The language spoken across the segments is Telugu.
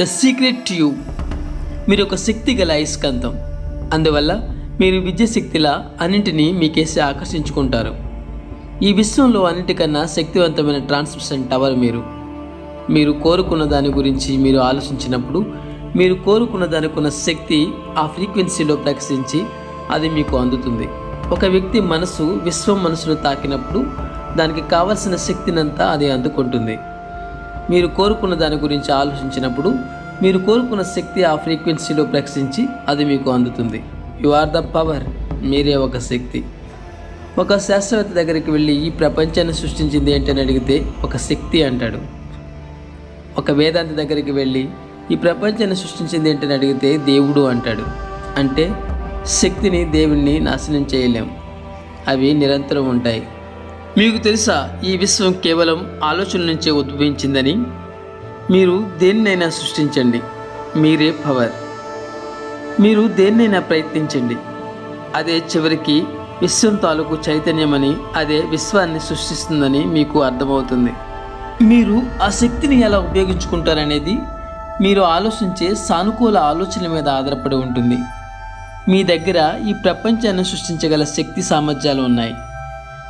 ద సీక్రెట్ ట్యూబ్ మీరు ఒక శక్తి గల ఐస్కంతం అందువల్ల మీరు విద్యశక్తిలా అన్నింటినీ మీకేసి ఆకర్షించుకుంటారు. ఈ విశ్వంలో అన్నిటికన్నా శక్తివంతమైన ట్రాన్స్మిషన్ టవర్ మీరు. మీరు కోరుకున్న దాని గురించి మీరు ఆలోచించినప్పుడు మీరు కోరుకున్న దానికున్న శక్తి ఆ ఫ్రీక్వెన్సీలో ప్రకాశించి అది మీకు అందుతుంది. ఒక వ్యక్తి మనసు విశ్వం మనసును తాకినప్పుడు దానికి కావలసిన శక్తినంతా అది అందుకుంటుంది. మీరు కోరుకున్న దాని గురించి ఆలోచించినప్పుడు మీరు కోరుకున్న శక్తి ఆ ఫ్రీక్వెన్సీలో ప్రకటించి అది మీకు అందుతుంది. యు ఆర్ ద పవర్ మీరే ఒక శక్తి. ఒక శాస్త్రవేత్త దగ్గరికి వెళ్ళి ఈ ప్రపంచాన్ని సృష్టించింది ఏంటని అడిగితే ఒక శక్తి అంటాడు. ఒక వేదాంతి దగ్గరికి వెళ్ళి ఈ ప్రపంచాన్ని సృష్టించింది ఏంటని అడిగితే దేవుడు అంటాడు. అంటే శక్తిని దేవుణ్ణి నాశనం చేయలేం. అవి నిరంతరం ఉంటాయి. మీకు తెలుసా ఈ విశ్వం కేవలం ఆలోచన నుంచే ఉద్భవించిందని? మీరు దేన్నైనా సృష్టించండి మీరే పవర్. మీరు దేన్నైనా ప్రయత్నించండి అదే చివరికి విశ్వం తాలూకు చైతన్యమని అదే విశ్వాన్ని సృష్టిస్తుందని మీకు అర్థమవుతుంది. మీరు ఆ శక్తిని ఎలా ఉపయోగించుకుంటారనేది మీరు ఆలోచించే సానుకూల ఆలోచన మీద ఆధారపడి ఉంటుంది. మీ దగ్గర ఈ ప్రపంచాన్ని సృష్టించగల శక్తి సామర్థ్యాలు ఉన్నాయి.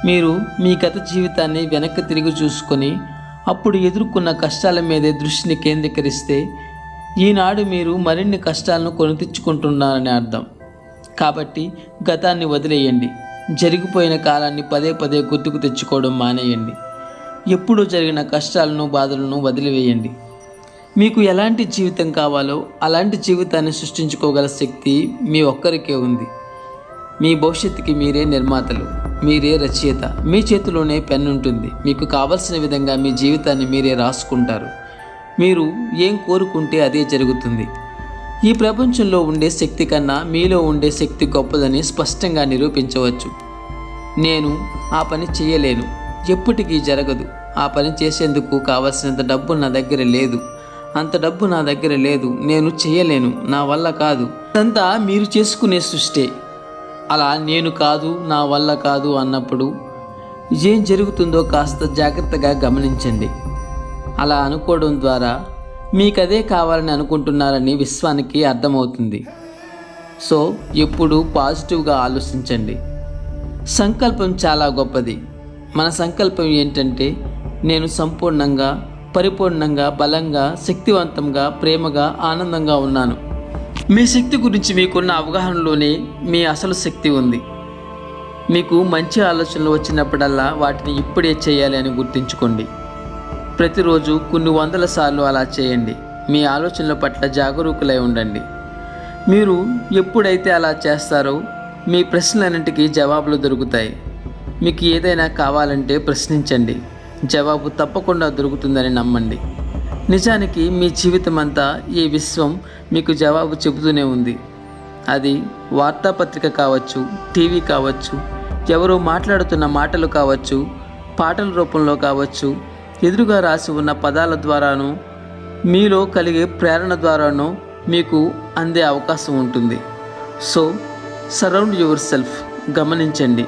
మీరు మీ గత జీవితాన్ని వెనక్కి తిరిగి చూసుకొని అప్పుడు ఎదుర్కొన్న కష్టాల మీదే దృష్టిని కేంద్రీకరిస్తే ఈనాడు మీరు మరిన్ని కష్టాలను కొని తెచ్చుకుంటున్నారని అర్థం. కాబట్టి గతాన్ని వదిలేయండి. జరిగిపోయిన కాలాన్ని పదే పదే గుర్తుకు తెచ్చుకోవడం మానేయండి. ఎప్పుడూ జరిగిన కష్టాలను బాధలను వదిలివేయండి. మీకు ఎలాంటి జీవితం కావాలో అలాంటి జీవితాన్ని సృష్టించుకోగల శక్తి మీ ఒక్కరికే ఉంది. మీ భవిష్యత్తుకి మీరే నిర్మాతలు. మీరే రచయిత. మీ చేతిలోనే పెన్ ఉంటుంది మీకు కావలసిన విధంగా మీ జీవితాన్ని మీరే రాసుకుంటారు. మీరు ఏం కోరుకుంటే అదే జరుగుతుంది. ఈ ప్రపంచంలో ఉండే శక్తి కన్నా మీలో ఉండే శక్తి గొప్పదని స్పష్టంగా నిరూపించవచ్చు. నేను ఆ పని చేయలేను. ఎప్పటికీ జరగదు. ఆ పని చేసేందుకు కావలసినంత డబ్బు నా దగ్గర లేదు. అంత డబ్బు నా దగ్గర లేదు. నేను చేయలేను. నా వల్ల కాదు. అంతా మీరు చేసుకునే సృష్టే. అలా నేను కాదు నా వల్ల కాదు అన్నప్పుడు ఏం జరుగుతుందో కాస్త జాగ్రత్తగా గమనించండి. అలా అనుకోవడం ద్వారా మీకు అదే కావాలని అనుకుంటున్నారని విశ్వానికి అర్థమవుతుంది. సో ఎప్పుడు పాజిటివ్గా ఆలోచించండి. సంకల్పం చాలా గొప్పది. మన సంకల్పం ఏంటంటే నేను సంపూర్ణంగా పరిపూర్ణంగా బలంగా శక్తివంతంగా ప్రేమగా ఆనందంగా ఉన్నాను. మీ శక్తి గురించి మీకున్న అవగాహనలోనే మీ అసలు శక్తి ఉంది. మీకు మంచి ఆలోచనలు వచ్చినప్పుడల్లా వాటిని ఇప్పుడే చేయాలి అని గుర్తుంచుకోండి. ప్రతిరోజు కొన్ని వందల సార్లు అలా చేయండి. మీ ఆలోచనల పట్ల జాగరూకులై ఉండండి. మీరు ఎప్పుడైతే అలా చేస్తారో మీ ప్రశ్నలన్నింటికీ జవాబులు దొరుకుతాయి. మీకు ఏదైనా కావాలంటే ప్రశ్నించండి. జవాబు తప్పకుండా దొరుకుతుందని నమ్మండి. నిజానికి మీ జీవితం అంతా ఈ విశ్వం మీకు జవాబు చెబుతూనే ఉంది. అది వార్తాపత్రిక కావచ్చు టీవీ కావచ్చు ఎవరో మాట్లాడుతున్న మాటలు కావచ్చు పాటల రూపంలో కావచ్చు ఎదురుగా రాసి ఉన్న పదాల ద్వారాను మీలో కలిగే ప్రేరణ ద్వారాను మీకు అందే అవకాశం ఉంటుంది. సో సరౌండ్ యువర్ సెల్ఫ్ గమనించండి.